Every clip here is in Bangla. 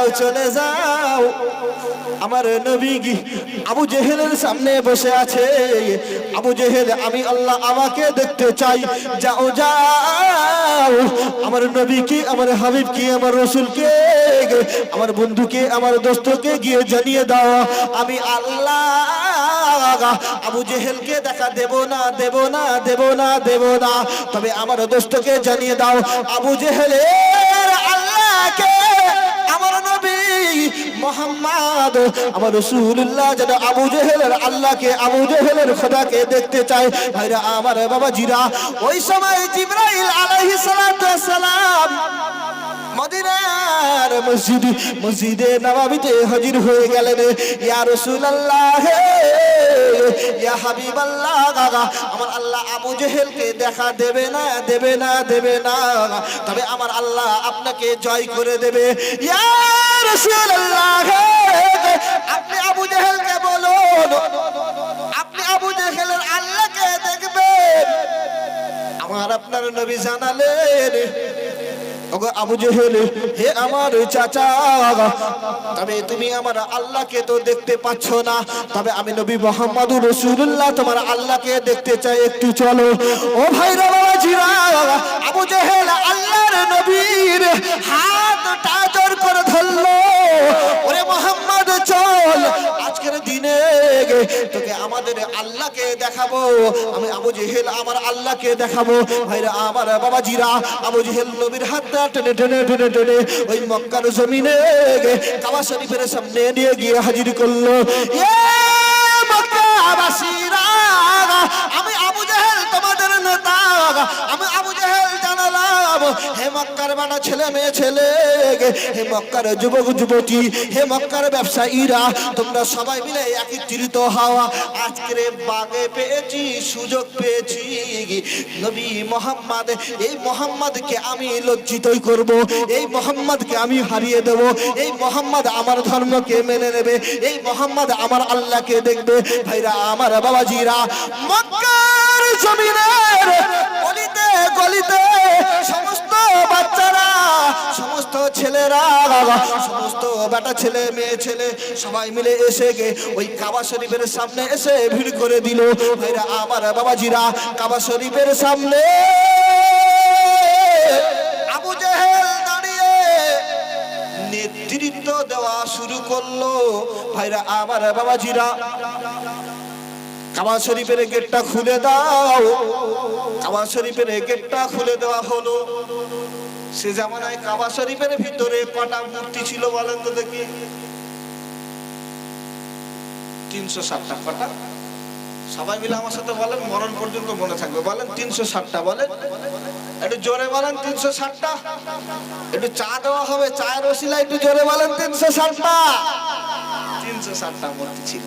যাও, চলে যাও। আমার নবী আবু জেহেলের সামনে বসে আছে? আবু জেহেল, আমি আল্লাহ আমাকে দেখতে চাই। যাও যাও। আমার নবীকে আমার হাবিবকে আমার রসুলকে আমার বন্ধুকে আমার দোস্তকে গিয়ে জানিয়ে দাও। আমি আল্লাহ আবু জেহেলকে দেখা দেব না দেব না দেব না দেব না। তবে আমার দোস্তকে জানিয়ে দাও, আবু জেহেলের আল্লাহকে আমার নবী মোহাম্মদ, আমার রাসূলুল্লাহ যেন আবু জেহেলের আল্লাহকে, আবু জেহেলের খোদাকে দেখতে চায়। ভাইরা, আমার বাবা জিরা ওই সময় জিব্রাইল আলাইহিস সালাম মদিনার মসজিদ, মসজিদে নবাবিতে হাজির হয়ে গেলেন। ইয়া রাসূলুল্লাহ ইয়া হাবিবাল্লাহ, গাগা, আমার আল্লাহ আবু জেহেলকে দেখা দেবে না দেবে না দেবে না তবে আমার আল্লাহ আপনাকে জয় করে দেবে। ইয়া রাসূলুল্লাহ আপনি আবু জেহেলকে বলুন, আপনি আবু জেহেলের আল্লাহকে দেখবেন। আমার আপনার নবী জানালেন ওগো আবু জেহেল, হে আমার চাচা, তবে তুমি আমার আল্লাহকে তো দেখতে পাচ্ছ না। তবে আমি নবী মোহাম্মদ রসুল্লাহ তোমার আল্লাহকে দেখতে চাই একটু চলো। ও ভাই আবু জেহেল আল্লাহর নবীর হাতটা জোর করে ধরলো। ওরে মোহাম্মদ, চল। দিনে তোকে আমাদের আল্লাহকে দেখাবো। আমি আবু জেহেল, আমার আল্লাহকে দেখাবো। ভাইরা, আমার বাবাজিরা, আবু জেহেল নবীর হাতটা টেনে টেনে টেনে টেনে ওই মক্কার জমিনে কাবা শরীফের সামনে নিয়ে গিয়ে হাজির করল। আমি আবু জেহেল তোমাদের নেতা, আমি জানালাম হে মক্কার ছেলে, মেয়ে, ছেলে হে মক্কার যুবক, যুবতী, হে মক্কার ব্যবসায়ীরা, তোমরা সবাই মিলে আজকের বাগে পেয়েছি, সুযোগ পেয়েছি নবী মোহাম্মদ, এই মোহাম্মদকে আমি লজ্জিতই করব। এই মোহাম্মদকে আমি হারিয়ে দেব। এই মোহাম্মদ আমার ধর্মকে মেনে নেবে। এই মোহাম্মদ আমার আল্লাহকে দেখবে। ভাইরা, আমার বাবাজিরা জমিনের গলিতে গলিতে সমস্ত বাচ্চারা, সমস্ত ছেলেরা, সমস্ত বেটা ছেলে, মেয়ে ছেলে সবাই মিলে এসে গে ওই কাবা শরীফের সামনে এসে ভিড় করে দিল। ভাইরা, আমার বাবাজিরা, কাবা শরীফের সামনে আবু জেহেল দাঁড়িয়ে নেতৃত্ব দেওয়া শুরু করল। ভাইরা, আমার বাবাজিরা কাবা শরীফের গেটটা খুলে দাও। কাবা শরীফের গেটটা খুলে দেওয়া হলো। সে জামানায় কাবা শরীফের ভিতরে কটা মূর্তি ছিল বলেন তো দেখি। তিনশো ষাটটা কটা? সবাই মিলে আমার সাথে বলেন, মরণ পর্যন্ত মনে থাকবে। বলেন তিনশো ষাটটা, বলেন। একটু জোরে বলেন তিনশো ষাটটা। একটু চা দেওয়া হবে, চায়ের ওসিলা একটু জোরে বলেন তিনশো ষাটটা। তিনশো ষাটটা মূর্তি ছিল।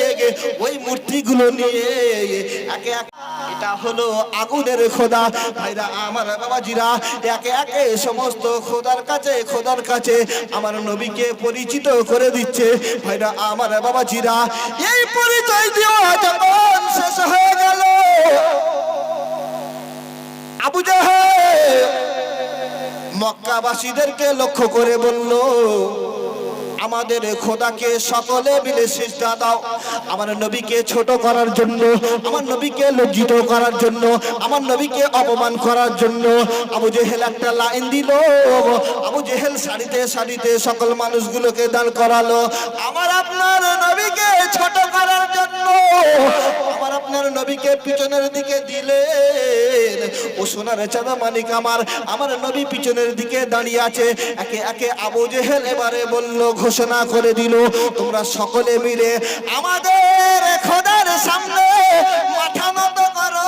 ওই মূর্তিগুলো নিয়ে একে এটা হলো আগুনের খোদা। ভাইরা, আমার বাবাজিরা, একে একে সমস্ত খোদার কাছে খোদার কাছে আমার নবীকে পরিচিত করে দিচ্ছে। ভাইরা, আমার বাবাজিরা, এই পরিচয় দেওয়া যখন শেষ হয়ে গেল। আবু জাহেল মক্কাবাসীদেরকে লক্ষ্য করে বলল আমাদের খোদাকে সকলে মিলে সিজদা দাও। আমার নবীকে ছোট করার জন্য, আমার নবীকে লজ্জিত করার জন্য, আমার নবীকে অপমান করার জন্য আবু জেহেল একটা লাইন দিল। আবু জেহেল শাড়িতে শাড়িতে সকল মানুষগুলোকে দান করালো। আমার আপনার নবীকে ছোট করার জন্য, আমার আপনার নবীকে পিছনের দিকে দিলেন ও সোনার চাঁদা মানিক আমার। আমার নবী পিছনের দিকে দাঁড়িয়ে আছে। একে একে আবু জেহেল এবারে বলল, ঘোষণা করে দিল, তোমরা সকলে মিলে আমাদের খোদার সামনে মাথা নত করো।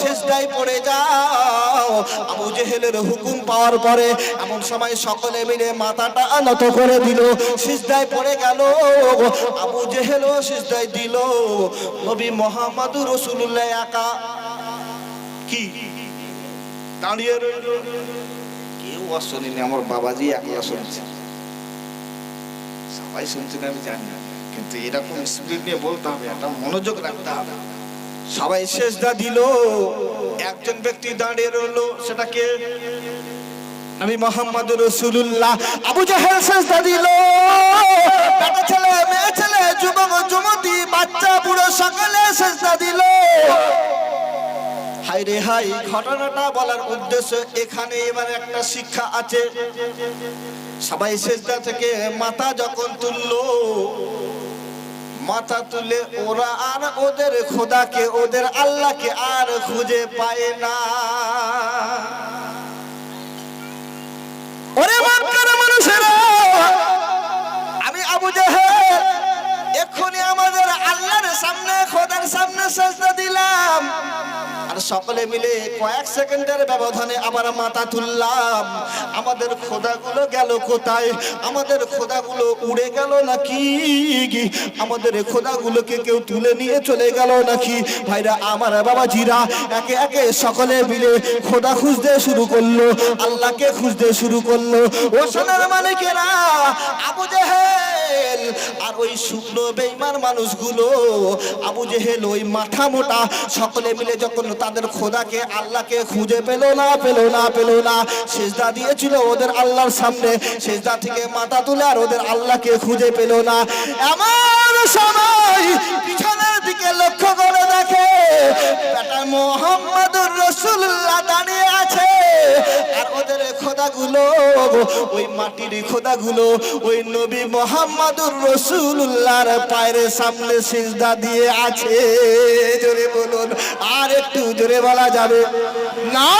শেষদাই পড়ে যাও। আবু জেহেলের হুকুম পাওয়ার পরে এমন সময় সকলে মিলে মাথাটা নত করে দিল। সিজদায় পড়ে গেল। আবু জেহেলও সিজদায় দিল। নবী মোহাম্মদ রসুল্লাহ একা। কি? দাঁড়িয়ে রইল। কেউ আর শোনেনি আমার বাবাজি একলা শুনছে সবাই শুনছেন আমি জানি কিন্তু এরকম স্পিড নিয়ে বলতে হবে, একটা মনোযোগ রাখতে হবে। সবাই দিল, একজন ব্যক্তি দাঁড়িয়ে রইল সেটাকে নবী মোহাম্মদ রসুল্লাহ আবু জাহেল শেষদা দিল। বেটা ছেলে, মেয়ে ছেলে, যুবক, যুবতী, বাচ্চা, বুড়ো, সকলে শেষদা দিল। হাই রে হাই ঘটনাটা বলার উদ্দেশ্য এখানে এবার একটা শিক্ষা আছে। সবাই শেষদা থেকে মাথা যখন তুললো, মাথা তুলে ওরা আর ওদের খোদাকে, ওদের আল্লাহকে আর খুঁজে পায় না। ওরে মানুষেরা, আমি আবু জাহেল, এক্ষুনি আমাদের আল্লাহর সামনে, খোদার সামনে সেজদা দিলাম। আর সকলে মিলে কয়েক সেকেন্ডের ব্যবধানে আবার মাথা তুললাম। আমাদের খোদাগুলো গেল কোথায়? আমাদের খোদাগুলো উড়ে গেল নাকি? আমাদের খোদাগুলোকে কেউ তুলে নিয়ে চলে গেল নাকি? ভাইরা, আমার বাবা জিরা একে একে সকলে মিলে খোদা খুঁজতে শুরু করল, আল্লাহকে খুঁজতে শুরু করল। ও সোনার মালিকেরা, আবু জেহেল আর ওই শুকনো বেইমান মানুষগুলো, আবু জেহেল ওই মাথা মোটা, সকলে মিলে যখন তাদের খোদাকে, আল্লাহকে খুঁজে পেল না পেল না পেল না, সেজদা দিয়েছিল ওদের আল্লাহর সামনে, সেজদা থেকে মাথা তুলে আর ওদের আল্লাহকে খুঁজে পেল না। এমন সময় পিছনের দিকে লক্ষ্য করে দেখে মোহাম্মদুর রসুল্লাহ দাঁড়িয়ে আছে। খোদাগুলো, ওই মাটির খোদাগুলো, ওই নবী সিজদা দিয়ে আছে। জোরে বলুন, আর একটু বলা যাবে। না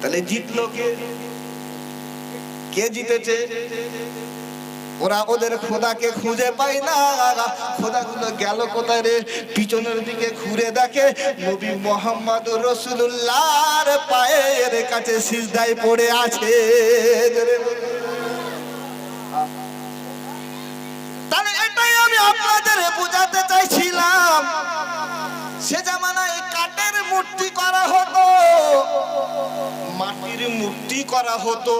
তাহলে জিতলো কে? কে জিতেছে? ওরা ওদের খোদাকে খুঁজে পাই না। খোদাগুলো গেল কোথায় রে? পিছনের দিকে ঘুরে দেখে নবী মোহাম্মদ রসুল্লাহর পায়ের কাছে সিজদায় পড়ে আছে। তাহলে এটাই আমি আপনাদের বোঝাতে চাইছিলাম মূর্তি করা হতো। মাটির মূর্তি করা হতো,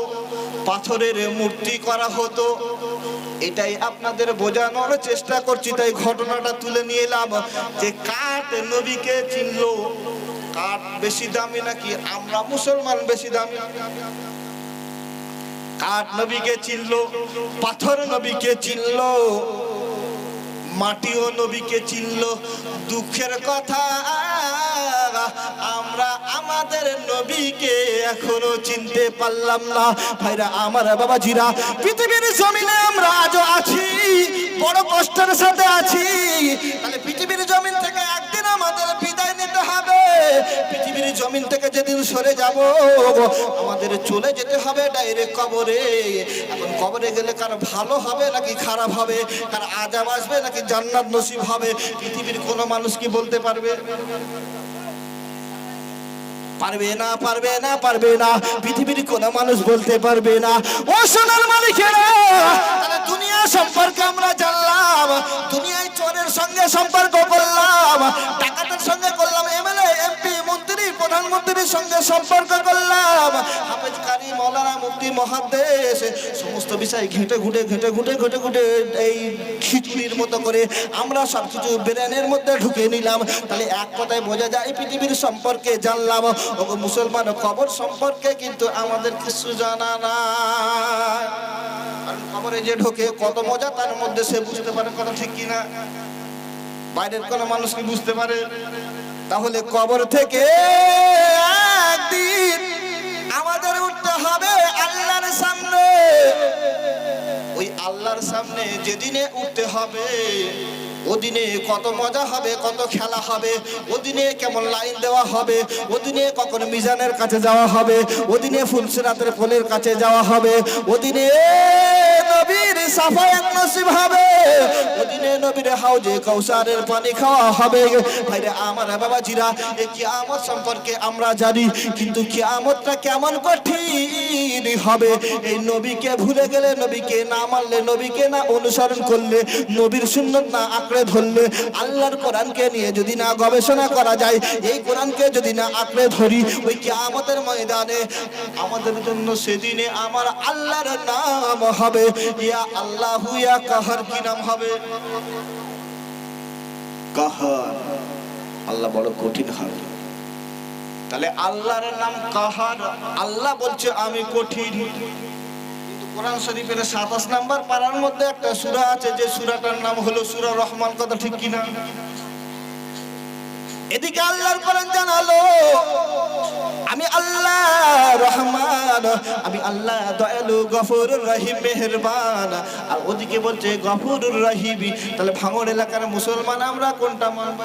পাথরের মূর্তি করা হতো। এটাই আপনাদের বোঝানোর চেষ্টা করছি, তাই ঘটনাটা তুলে নিয়ে এলাম। যে কাঠ নবীকে চিনল, কাঠ বেশি দামি নাকি? আমরা মুসলমান বেশি দামি। কাঠ নবীকে চিনলো, পাথর নবীকে চিনলো। মাটিও নবীকে চিনল। দুঃখের কথা, আমরা আমাদের নবীকে এখনও চিনতে পারলাম না। ভাইরা, আমার বাবাজিরা, পৃথিবীর জমিনে আমরা আজও আছি, বড় কষ্টের সাথে আছি। তাহলে পৃথিবীর জমিন থেকে একদিন আমাদের সরে যাব। আমাদের চলে যেতে হবে ডাইরেক্ট কবরে। এখন কবরে গেলে কার ভালো হবে নাকি খারাপ হবে? কার আজাব আসবে নাকি জান্নাত নসিব হবে? পৃথিবীর কোনো মানুষ কি বলতে পারবে? পারবে না পারবে না পারবে না। পৃথিবীর কোন মানুষ বলতে পারবে না। ও সোনার মালিকেরা দুনিয়া সম্পর্কে আমরা জানলাম। দুনিয়ায় চোরের সঙ্গে সম্পর্ক করলাম। ডাকাতের সঙ্গে করলাম। প্রধানমন্ত্রীর সঙ্গে সম্পর্ক করলাম। হাফেজ কারি, মৌলানা মুফতি মহাদেশ সমস্ত বিষয় ঘেঁটে ঘুটে ঘেঁটে ঘুটে ঘুটে ঘুটে এই খিচুড়ির মতো করে আমরা সব কিছু ব্রেনের মধ্যে ঢুকে নিলাম। তাহলে এক কথায় বোঝা যায় পৃথিবীর সম্পর্কে জানলাম। ও মুসলমান খবর সম্পর্কে কিন্তু আমাদের কিছু জানা না খবরে যে ঢোকে, কত মজা, তার মধ্যে সে বুঝতে পারে কথা ঠিক কিনা। বাইরের কোনো মানুষ কি বুঝতে পারে? তাহলে কবর থেকে আমাদের উঠতে হবে আল্লাহর সামনে। ওই আল্লাহর সামনে যেদিনে উঠতে হবে ওদিনে কত মজা হবে, কত খেলা হবে, ওদিনে কেমন লাইন দেওয়া হবে, ওদিনে কখন মিজানের কাছে যাওয়া হবে, ওদিনে ফুলসিরাতের পোলের কাছে যাওয়া হবে, ওদিনে নবীর হাউজে পানি খাওয়া হবে। সম্পর্কে আমরা জানি, কিন্তু কেমন হবে? এই নবীকে ভুলে গেলে নবীকে না মানলে, নবীকে না অনুসরণ করলে নবীর সুন্নত না আঁকড়ে ধরলে আল্লাহর কোরআনকে নিয়ে যদি না গবেষণা করা যায়, এই কোরআনকে যদি না আঁকড়ে ধরি, ওই কিয়ামতের ময়দানে আমাদের জন্য সেদিনে আমার আল্লাহর নাম হবে, ইয়া আল্লাহু ইয়া কাহার, কি নাম হবে? কাহার। আল্লাহ বড় কঠিন হবে তাহলে আল্লাহর নাম কাহার? আল্লাহ বলছে, আমি কঠিন। কোরআন শরীফের সাতাশ নাম্বার পাড়ার মধ্যে একটা সূরা আছে, যে সূরাটার নাম হলো সূরা রহমান, কথা ঠিক কিনা? এদিকে আল্লাহর কোরআন জানালো, আমি আল্লাহ রহমান, আমি আল্লাহ দয়ালু, গফুর রহিম, মেহেরবান। আর ওদিকে বলছে, গফুর রহিবি তাহলে ভাঙড় এলাকার মুসলমান আমরা কোনটা মানব?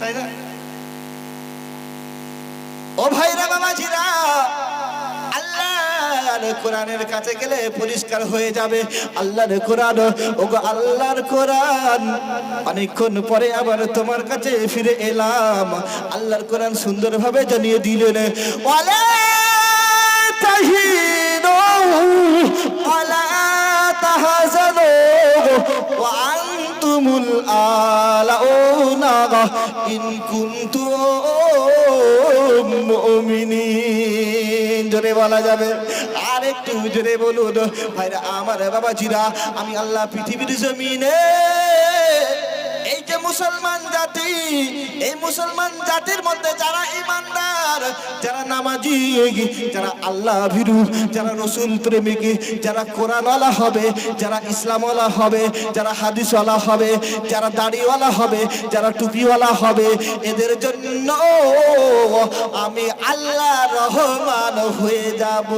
তাই না? ও ভাইরা, বাবাজিরা আল্লাহর কোরআনের কাছে গেলে পরিষ্কার হয়ে যাবে। আল্লাহর কোরআন ও গো আল্লাহর কোরআন। অনেকক্ষণ পরে আবার তোমার কাছে ফিরে এলাম। আল্লাহর কোরআন সুন্দরভাবে জানিয়ে দিলেন, ওয়ালা তাহিনু, ওয়ালা তাহজানু, ওয়া আনতুমুল আলাউনা, ইন কুনতুম মুমিনিন। জোরে বলা যাবে। একটু জোরে বলুন। ভাইরা আমার বাবাজিরা আমি আল্লাহ পৃথিবীর জমিনে মুসলমান জাতি, এই মুসলমান জাতির মধ্যে যারা ইমানদার, যারা নামাজি, যারা আল্লাহ ভীরু যারা রসুল প্রেমিক, যারা কোরআনওয়ালা হবে, যারা ইসলামওয়ালা হবে, যারা হাদিসওয়ালা হবে, যারা দাড়িওয়ালা হবে, যারা টুপিওয়ালা হবে, এদের জন্য আমি আল্লাহ রহমান হয়ে যাব।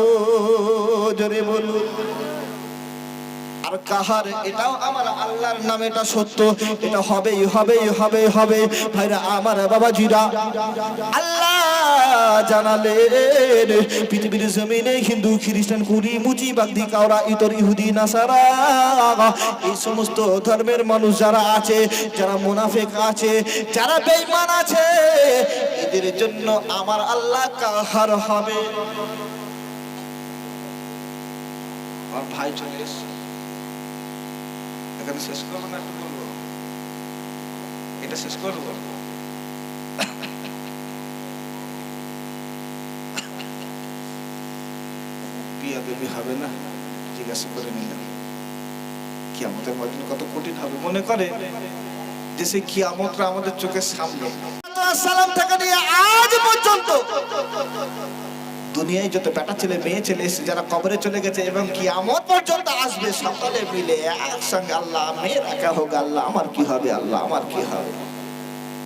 জোরে বলুন। আর কাহার? এটাও আমার আল্লাহর নাম এটা সত্য। এটা হবেই হবেই হবে হবে ভাইরা, আমার বাবাজিরা আল্লাহ জানালেন, পৃথিবীর জমিনে হিন্দু, খ্রিস্টান, কুড়ি, মুচি, বাগদি, কাওরা, ইতর, ইহুদি, নাসারা, এই সমস্ত ধর্মের মানুষ যারা আছে, যারা মুনাফেক আছে, যারা বেঈমান আছে, এদের জন্য আমার আল্লাহ কাহার হবে? আমার ভাই চলে এসছে। এখানে শেষ করব না একটু বলব? এটা শেষ করব? বিয়া হবে না? জিজ্ঞাসা করে নিলাম। কিয়ামতের কত কঠিন হবে মনে করে? যে সেই কিয়ামতটা আমাদের চোখের সামনে। সালাম নিয়ে আজ পর্যন্ত দুনিয়ায় যত বেটা ছেলে, মেয়ে ছেলে এসে যারা কবরে চলে গেছে এবং কি আমার পর্যন্ত আসবে, সকলে মিলে একসঙ্গে, আল্লাহ মেয়ে রাখা হোক, আল্লাহ, আমার কি হবে, আল্লাহ, আমার কি হবে?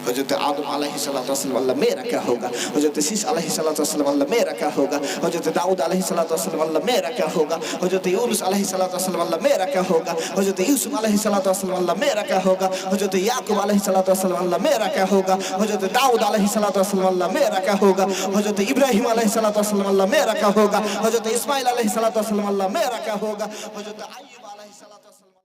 हजरत आदम अलैहिस्सलाम अल्लाह मेरा क्या होगा हजरत शीश अलैहिस्सलाम अल्लाह मेरा क्या होगा हजरत दाऊद अलैहिस्सलाम अल्लाह मेरा क्या होगा हजरत यूनुस अलैहिस्सलाम अल्लाह मेरा क्या होगा हजरत यूसुफ अलैहिस्सलाम अल्लाह मेरा क्या होगा हजरत याकूब अलैहिस्सलाम अल्लाह मेरा क्या होगा हजरत दाऊद अलैहिस्सलाम अल्लाह मेरा क्या होगा हजरत इब्राहिम अलैहिस्सलाम अल्लाह मेरा क्या होगा हजरत इस्माइल अलैहिस्सलाम अल्लाह मेरा क्या होगा हजरत अय्यूब